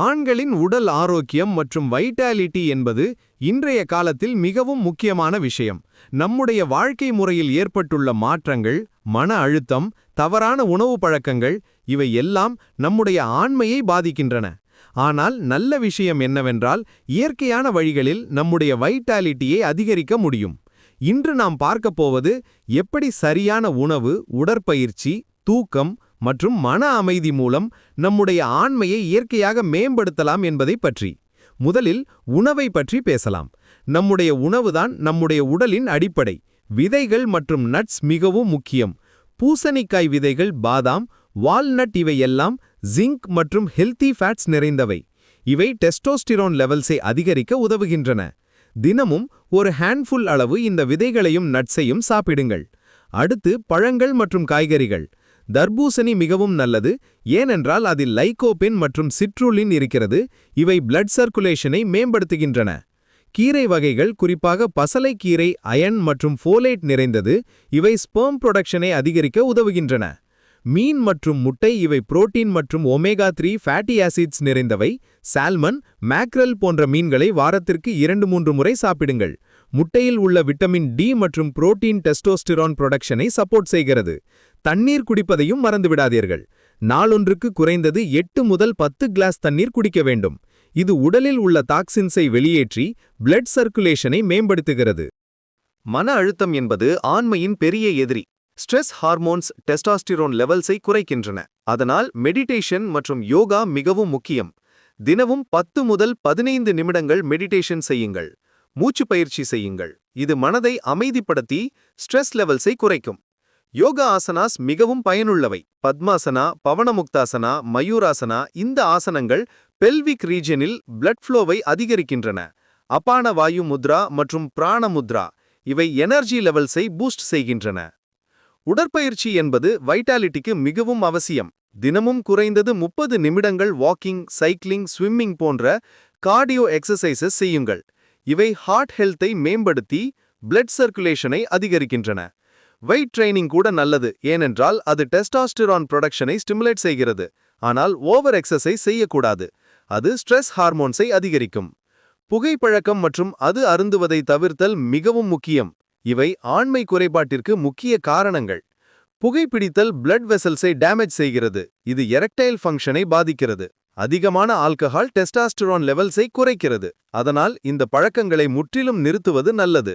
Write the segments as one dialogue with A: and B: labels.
A: ஆண்களின் உடல் ஆரோக்கியம் மற்றும் வைட்டாலிட்டி என்பது இன்றைய காலத்தில் மிகவும் முக்கியமான விஷயம். நம்முடைய வாழ்க்கை முறையில் ஏற்பட்டுள்ள மாற்றங்கள் மன அழுத்தம் தவறான உணவு பழக்கங்கள் இவை எல்லாம் நம்முடைய ஆண்மையை பாதிக்கின்றன. ஆனால் நல்ல விஷயம் என்னவென்றால் இயற்கையான வழிகளில் நம்முடைய வைட்டாலிட்டியை அதிகரிக்க முடியும். இன்று நாம் பார்க்கப் போவது எப்படி சரியான உணவு உடற்பயிற்சி தூக்கம் மற்றும் மன அமைதி மூலம் நம்முடைய ஆண்மையை இயற்கையாக மேம்படுத்தலாம் என்பதை பற்றி. முதலில் உணவை பற்றி பேசலாம். நம்முடைய உணவுதான் நம்முடைய உடலின் அடிப்படை. விதைகள் மற்றும் நட்ஸ் மிகவும் முக்கியம். பூசணிக்காய் விதைகள் பாதாம் வால்நட் இவையெல்லாம் ஜிங்க் மற்றும் ஹெல்தி ஃபேட்ஸ் நிறைந்தவை. இவை டெஸ்டோஸ்டிரோன் லெவல்ஸை அதிகரிக்க உதவுகின்றன. தினமும் ஒரு ஹேண்ட்ஃபுல் அளவு இந்த விதைகளையும் நட்ஸையும் சாப்பிடுங்கள். அடுத்து பழங்கள் மற்றும் காய்கறிகள். தர்பூசணி மிகவும் நல்லது ஏனென்றால் அதில் லைகோபின் மற்றும் சிட்ருலின் இருக்கிறது இவை பிளட் சர்க்குலேஷனை மேம்படுத்துகின்றன. கீரை வகைகள் குறிப்பாக பசலைக்கீரை அயன் மற்றும் ஃபோலேட் நிறைந்தது இவை ஸ்பெர்ம் புரொடக்ஷனை அதிகரிக்க உதவுகின்றன. மீன் மற்றும் முட்டை இவை புரோட்டீன் மற்றும் ஒமேகா த்ரீ ஃபேட்டி ஆசிட்ஸ் நிறைந்தவை சால்மன் மேக்ரல் போன்ற மீன்களை வாரத்திற்கு இரண்டு மூன்று முறை சாப்பிடுங்கள். முட்டையில் உள்ள விட்டமின் டி மற்றும் புரோட்டீன் டெஸ்டோஸ்டிரான் புரொடக்ஷனை சப்போர்ட் செய்கிறது. தண்ணீர் குடிப்பதையும் மறந்துவிடாதீர்கள். நாளொன்றுக்கு குறைந்தது எட்டு முதல் பத்து கிளாஸ் தண்ணீர் குடிக்க வேண்டும். இது உடலில் உள்ள டாக்ஸின்ஸை வெளியேற்றி பிளட் சர்க்குலேஷனை மேம்படுத்துகிறது. மன அழுத்தம் என்பது ஆண்மையின் பெரிய எதிரி. ஸ்ட்ரெஸ் ஹார்மோன்ஸ் டெஸ்டாஸ்டிரோன் லெவல்ஸை குறைக்கின்றன. அதனால் மெடிடேஷன் மற்றும் யோகா மிகவும் முக்கியம். தினமும் பத்து முதல் பதினைந்து நிமிடங்கள் மெடிடேஷன் செய்யுங்கள். மூச்சு பயிற்சி செய்யுங்கள். இது மனதை அமைதிப்படுத்தி ஸ்ட்ரெஸ் லெவல்ஸை குறைக்கும். யோகா ஆசனாஸ் மிகவும் பயனுள்ளவை. பத்மாசனா பவனமுக்தாசனா மயூராசனா இந்த ஆசனங்கள் பெல்விக் ரீஜனில் பிளட் ஃப்ளோவை அதிகரிக்கின்றன. அபான வாயு முத்ரா மற்றும் பிராண முத்ரா இவை எனர்ஜி லெவல்ஸை பூஸ்ட் செய்கின்றன. உடற்பயிற்சி என்பது வைட்டாலிட்டிக்கு மிகவும் அவசியம். தினமும் குறைந்தது முப்பது நிமிடங்கள் வாக்கிங் சைக்கிளிங் ஸ்விம்மிங் போன்ற கார்டியோ எக்ஸசைசஸ் செய்யுங்கள். இவை ஹார்ட் ஹெல்த்தை மேம்படுத்தி பிளட் சர்க்குலேஷனை அதிகரிக்கின்றன. வெயிட் ட்ரைனிங் கூட நல்லது. ஏனென்றால் அது டெஸ்டாஸ்டிரான் ப்ரொடக்ஷனை ஸ்டிமுலேட் செய்கிறது. ஆனால் ஓவர் எக்ஸசைஸ் செய்யக்கூடாது. அது ஸ்ட்ரெஸ் ஹார்மோன்ஸை அதிகரிக்கும். புகைப்பழக்கம் மற்றும் அது அருந்துவதை தவிர்த்தல் மிகவும் முக்கியம். இவை ஆண்மை குறைபாட்டிற்கு முக்கிய காரணங்கள். புகைப்பிடித்தல் பிளட் வெசல்ஸை டேமேஜ் செய்கிறது. இது எரக்டைல் ஃபங்க்ஷனை பாதிக்கிறது. அதிகமான ஆல்கஹால் டெஸ்டாஸ்டரான் லெவல்ஸை குறைக்கிறது. அதனால் இந்த பழக்கங்களை முற்றிலும் நிறுத்துவது நல்லது.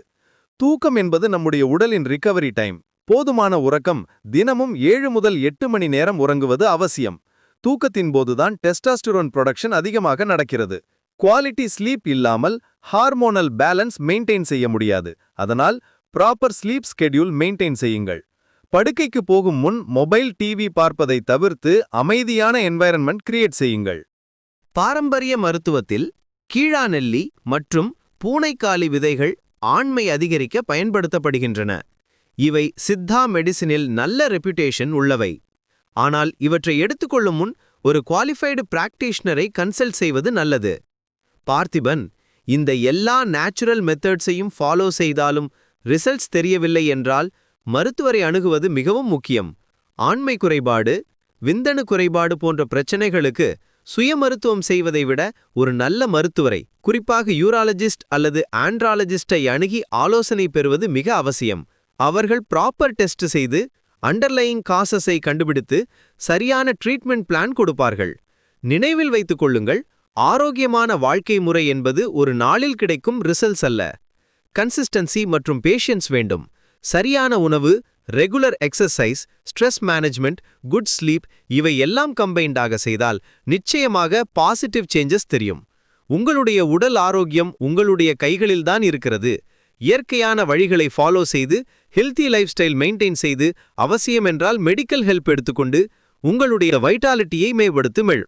A: தூக்கம் என்பது நம்முடைய உடலின் ரிகவரி டைம் போதுமான உறக்கம் தினமும் ஏழு முதல் எட்டு மணி நேரம் உறங்குவது அவசியம். தூக்கத்தின் போதுதான் டெஸ்டாஸ்டிரோன் ப்ரொடக்ஷன் அதிகமாக நடக்கிறது. குவாலிட்டி ஸ்லீப் இல்லாமல் ஹார்மோனல் பேலன்ஸ் மெயின்டைன் செய்ய முடியாது. அதனால் ப்ராப்பர் ஸ்லீப் ஸ்கெடியூல் மெயின்டைன் செய்யுங்கள். படுக்கைக்கு போகும் முன் மொபைல் டிவி பார்ப்பதை தவிர்த்து அமைதியான என்வாயரன்மெண்ட் கிரியேட் செய்யுங்கள்.
B: பாரம்பரிய மருத்துவத்தில் கீழாநெல்லி மற்றும் பூனைக்காலி விதைகள் ஆண்மை அதிகரிக்க பயன்படுத்தப்படுகின்றன. இவை சித்தா மெடிசினில் நல்ல ரெப்யூட்டேஷன் உள்ளவை. ஆனால் இவற்றை எடுத்துக்கொள்ளும் முன் ஒரு குவாலிஃபைடு பிராக்டிஷனரை கன்சல்ட் செய்வது நல்லது. பார்த்திபன் இந்த எல்லா நேச்சுரல் மெத்தட்ஸையும் ஃபாலோ செய்தாலும் ரிசல்ட்ஸ் தெரியவில்லை என்றால் மருத்துவரை அணுகுவது மிகவும் முக்கியம். ஆண்மை குறைபாடு விந்தணு குறைபாடு போன்ற பிரச்சனைகளுக்கு சுய மருத்துவம் செய்வதை விட ஒரு நல்ல மருத்துவரை குறிப்பாக யூராலஜிஸ்ட் அல்லது ஆண்ட்ராலஜிஸ்டை அணுகி ஆலோசனை பெறுவது மிக அவசியம். அவர்கள் ப்ராப்பர் டெஸ்ட் செய்து அண்டர்லையிங் காசஸை கண்டுபிடித்து சரியான ட்ரீட்மெண்ட் பிளான் கொடுப்பார்கள். நினைவில் வைத்துக் கொள்ளுங்கள் ஆரோக்கியமான வாழ்க்கை முறை என்பது ஒரு நாளில் கிடைக்கும் ரிசல்ட்ஸ் அல்ல. கன்சிஸ்டன்சி மற்றும் பேஷியன்ஸ் வேண்டும். சரியான உணவு regular exercise stress management good sleep இவை எல்லாம் கம்பைண்டாக செய்தால் நிச்சயமாக பாசிட்டிவ் சேஞ்சஸ் தெரியும். உங்களுடைய உடல் ஆரோக்கியம் உங்களுடைய கைகளில்தான் இருக்கிறது. இயற்கையான வழிகளை ஃபாலோ செய்து ஹெல்த்தி லைஃப் ஸ்டைல் மெயின்டைன் செய்து அவசியம் என்றால் மெடிக்கல் ஹெல்ப் எடுத்துக்கொண்டு உங்களுடைய வைட்டாலிட்டியை மேம்படுத்துமிழ்